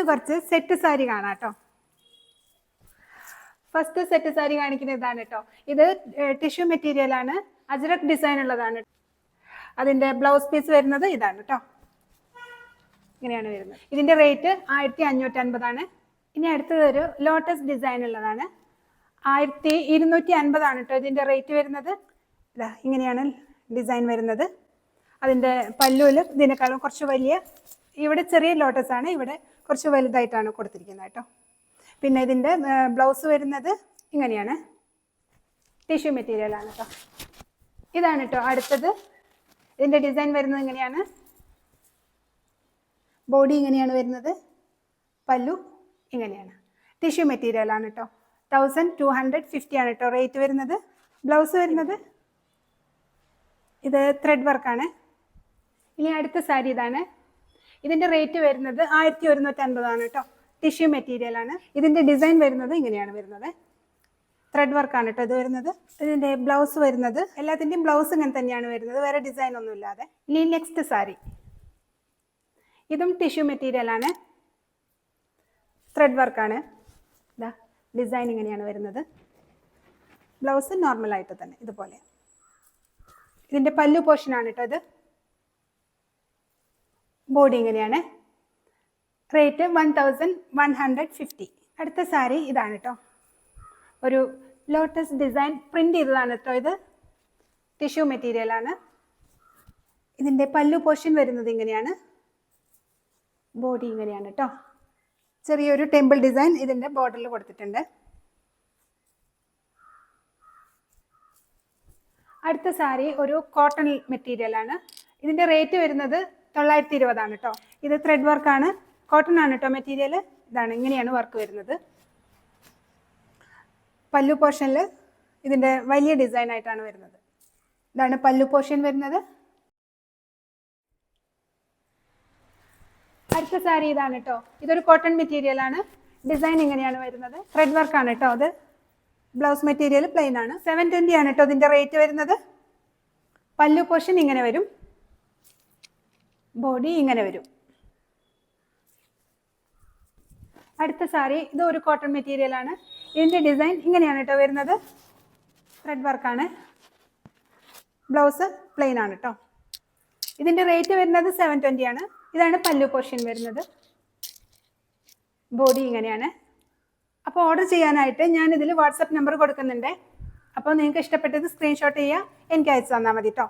ഇന്ന് കുറച്ച് സെറ്റ് സാരി കാണാം കേട്ടോ. ഫസ്റ്റ് സെറ്റ് സാരി കാണിക്കുന്ന ഇതാണ് കേട്ടോ. ഇത് ടിഷ്യൂ മെറ്റീരിയൽ ആണ്. അജ്രക് ഡിസൈൻ ഉള്ളതാണ് അതിന്റെ ബ്ലൗസ് പീസ് വരുന്നത് ഇതാണ് കേട്ടോ. ഇങ്ങനെയാണ് വരുന്നത്. ഇതിന്റെ റേറ്റ് ആയിരത്തി അഞ്ഞൂറ്റി അൻപതാണ് ഇനി അടുത്തത് ഒരു ലോട്ടസ് ഡിസൈൻ ഉള്ളതാണ്. ആയിരത്തി ഇരുന്നൂറ്റി അൻപതാണ് കേട്ടോ ഇതിന്റെ റേറ്റ് വരുന്നത്. ഇതാ ഇങ്ങനെയാണ് ഡിസൈൻ വരുന്നത്. അതിന്റെ പല്ലുവിൽ ഇതിനേക്കാളും കുറച്ച് വലിയ ഇവിടെ ചെറിയ ലോട്ടസ് ആണ്. ഇവിടെ കുറച്ച് വലുതായിട്ടാണ് കൊടുത്തിരിക്കുന്നത് കേട്ടോ. പിന്നെ ഇതിന്റെ ബ്ലൗസ് വരുന്നത് ഇങ്ങനെയാണ്. ടിഷ്യൂ മെറ്റീരിയൽ ആണ് കേട്ടോ. ഇതാണ് കേട്ടോ അടുത്തത്. ഇതിന്റെ ഡിസൈൻ വരുന്നത് ഇങ്ങനെയാണ്. ബോഡി ഇങ്ങനെയാണ് വരുന്നത്. പല്ലു ഇങ്ങനെയാണ്. ടിഷ്യൂ മെറ്റീരിയൽ ആണ് കേട്ടോ. തൗസൻഡ് ടു ഹൺഡ്രഡ് ഫിഫ്റ്റി ആണ് കേട്ടോ റേറ്റ് വരുന്നത്. ബ്ലൗസ് വരുന്നത്. ഇത് ത്രെഡ് വർക്കാണ് ഇനി അടുത്ത സാരി ഇതാണ്. ഇതിന്റെ റേറ്റ് വരുന്നത് ആയിരത്തി ഒരുന്നൂറ്റി അൻപതാണ് കേട്ടോ ടിഷ്യൂ മെറ്റീരിയൽ ആണ്. ഇതിന്റെ ഡിസൈൻ വരുന്നത് ഇങ്ങനെയാണ് വരുന്നത്. ത്രെഡ് വർക്കാണ് കേട്ടോ ഇത് വരുന്നത്. ഇതിന്റെ ബ്ലൗസ് വരുന്നത്. എല്ലാത്തിന്റെയും ബ്ലൗസ് ഇങ്ങനെ തന്നെയാണ് വരുന്നത്. വേറെ ഡിസൈൻ ഒന്നും ഇല്ലാതെ. ഇനി നെക്സ്റ്റ് സാരി ഇതും ടിഷ്യൂ മെറ്റീരിയൽ ആണ്. ത്രെഡ് വർക്കാണ് ഇതാ ഡിസൈൻ ഇങ്ങനെയാണ് വരുന്നത്. ബ്ലൗസ് നോർമൽ ആയിട്ട് തന്നെ ഇതുപോലെ. ഇതിന്റെ പല്ലു പോർഷനാണ് കേട്ടോ ഇത്. ബോഡി ഇങ്ങനെയാണ് rate one thousand one hundred fifty. അടുത്ത സാരി ഇതാണ് കേട്ടോ ഒരു ലോട്ടസ് ഡിസൈൻ പ്രിന്റ് ചെയ്തതാണ് കേട്ടോ ഇത്. ടിഷ്യൂ മെറ്റീരിയൽ ആണ്. ഇതിന്റെ പല്ലു പോർഷൻ വരുന്നത് ഇങ്ങനെയാണ്. ബോഡി ഇങ്ങനെയാണ് കേട്ടോ ചെറിയൊരു ടെമ്പിൾ ഡിസൈൻ ഇതിന്റെ ബോർഡറിൽ കൊടുത്തിട്ടുണ്ട്. അടുത്ത സാരി ഒരു കോട്ടൺ മെറ്റീരിയൽ ആണ്. ഇതിന്റെ റേറ്റ് വരുന്നത് തൊള്ളായിരത്തി ഇരുപതാണ് കേട്ടോ ഇത് ത്രെഡ് വർക്കാണ് കോട്ടൺ ആണ് കേട്ടോ മെറ്റീരിയൽ ഇതാണ്. ഇങ്ങനെയാണ് വർക്ക് വരുന്നത്. പല്ലു പോർഷനിൽ ഇതിന്റെ വലിയ ഡിസൈൻ ആയിട്ടാണ് വരുന്നത്. ഇതാണ് പല്ലു പോർഷൻ വരുന്നത്. അടുത്ത സാരി ഇതാണ് കേട്ടോ ഇതൊരു കോട്ടൺ മെറ്റീരിയൽ ആണ്. ഡിസൈൻ ഇങ്ങനെയാണ് വരുന്നത്. ത്രെഡ് വർക്കാണ് കേട്ടോ അത്. ബ്ലൗസ് മെറ്റീരിയൽ പ്ലെയിൻ ആണ്. സെവൻ ട്വന്റി ആണ് കേട്ടോ ഇതിന്റെ റേറ്റ് വരുന്നത്. പല്ലു പോർഷൻ ഇങ്ങനെ വരും. ബോഡി ഇങ്ങനെ വരും. അടുത്ത സാരി ഇത് ഒരു കോട്ടൺ മെറ്റീരിയൽ ആണ്. ഇതിന്റെ ഡിസൈൻ ഇങ്ങനെയാണ് കേട്ടോ വരുന്നത്. ത്രെഡ് വർക്കാണ് ബ്ലൗസ് പ്ലെയിൻ ആണ് കേട്ടോ ഇതിന്റെ റേറ്റ് വരുന്നത് സെവൻ ട്വന്റി ആണ്. ഇതാണ് പല്ലു പോർഷൻ വരുന്നത്. ബോഡി ഇങ്ങനെയാണ്. അപ്പോൾ ഓർഡർ ചെയ്യാനായിട്ട് ഞാൻ ഇതിൽ വാട്സപ്പ് നമ്പർ കൊടുക്കുന്നുണ്ട്. അപ്പോൾ നിങ്ങൾക്ക് ഇഷ്ടപ്പെട്ടത് സ്ക്രീൻഷോട്ട് ചെയ്യുക എനിക്ക് അയച്ചു തന്നാൽ മതി കേട്ടോ